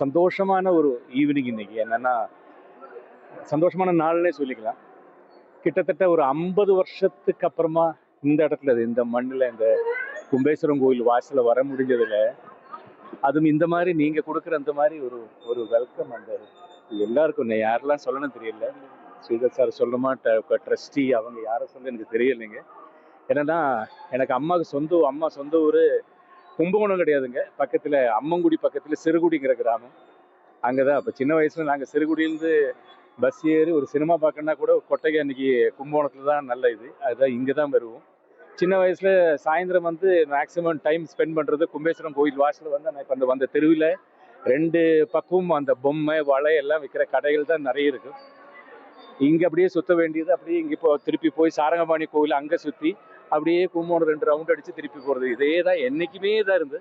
சந்தோஷமான ஒரு ஈவினிங் இன்னைக்கு. என்னன்னா சந்தோஷமான நாள்னே சொல்லிக்கலாம். கிட்டத்தட்ட ஒரு ஐம்பது வருஷத்துக்கு அப்புறமா இந்த இடத்துல இந்த மண்ணில் இந்த கும்பேஸ்வரம் கோயில் வாசல்ல வர முடிஞ்சதில் அதுவும் இந்த மாதிரி நீங்க கொடுக்குற அந்த மாதிரி ஒரு ஒரு வெல்கம் அந்த எல்லாருக்கும். நான் யாரெல்லாம் சொல்லணும் தெரியல. ஸ்ரீதர் சார் சொல்லணுமா ட்ரஸ்டி அவங்க யாரை சொல்ல எனக்கு தெரியலைங்க. என்னன்னா எனக்கு அம்மாவுக்கு சொந்த அம்மா சொந்த ஊர் கும்பகோணம் கிடையாதுங்க. பக்கத்தில் அம்மங்குடி பக்கத்தில் சிறுகுடிங்கிற கிராமம். அங்கே தான் அப்போ சின்ன வயசில் நாங்கள் சிறுகுடியிலேருந்து பஸ் ஏறி ஒரு சினிமா பார்க்கணுன்னா கூட கொட்டகை அன்னைக்கு கும்பகோணத்தில் தான் நல்ல இது. அதுதான் இங்கே தான் வருவோம். சின்ன வயசில் சாயந்தரம் வந்து மேக்ஸிமம் டைம் ஸ்பெண்ட் பண்ணுறது கும்பேஸ்வரம் கோயில் வாசலில் வந்து நான் இப்போ அந்த வந்த தெருவில் ரெண்டு பக்கமும் அந்த பொம்மை வலை எல்லாம் விற்கிற கடைகள் தான் நிறைய இருக்கு. இங்கே அப்படியே சுத்த வேண்டியது அப்படியே இங்கே இப்போ திருப்பி போய் சாரங்கபாணி கோவில் அங்கே சுற்றி அப்படியே கும்போணம் ரெண்டு ரவுண்ட் அடித்து திருப்பி போகிறது இதே தான் என்றைக்குமே தான் இருந்து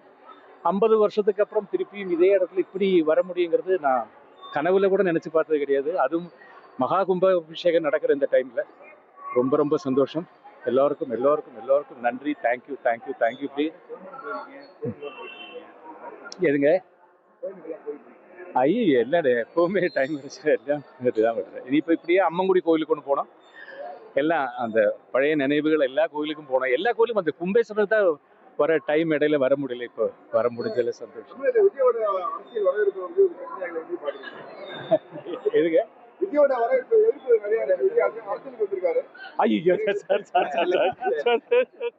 ஐம்பது வருஷத்துக்கு அப்புறம் திருப்பியும் இதே இடத்துல இப்படி வர முடியுங்கிறது நான் கனவுல கூட நினச்சி பார்த்தது கிடையாது. அதுவும் மகா கும்ப அபிஷேகம் நடக்கிற இந்த டைமில் ரொம்ப ரொம்ப சந்தோஷம். எல்லாருக்கும் எல்லாருக்கும் எல்லாருக்கும் நன்றி. தேங்க்யூ தேங்க்யூ தேங்க்யூ ப்ளீ எதுங்க? ஐயோ என்னடே எப்பவுமே டைம் கிடைச்சா எல்லாம் இதுதான் விடுறேன் இனி இப்போ இப்படியே அம்மங்குடி கோயிலுக்கு ஒன்று போனோம். எல்லாம் அந்த பழைய நினைவுகள் எல்லா கோயிலுக்கும் போனோம். எல்லா கோயிலுக்கும் அந்த கும்பேஸ்வரர் தான் வர டைம் இடையில வர முடியல இப்போ. வர முடிஞ்சதுல சந்தோஷம். எதுங்க? ஐயோ சார் சார் சார் சார்.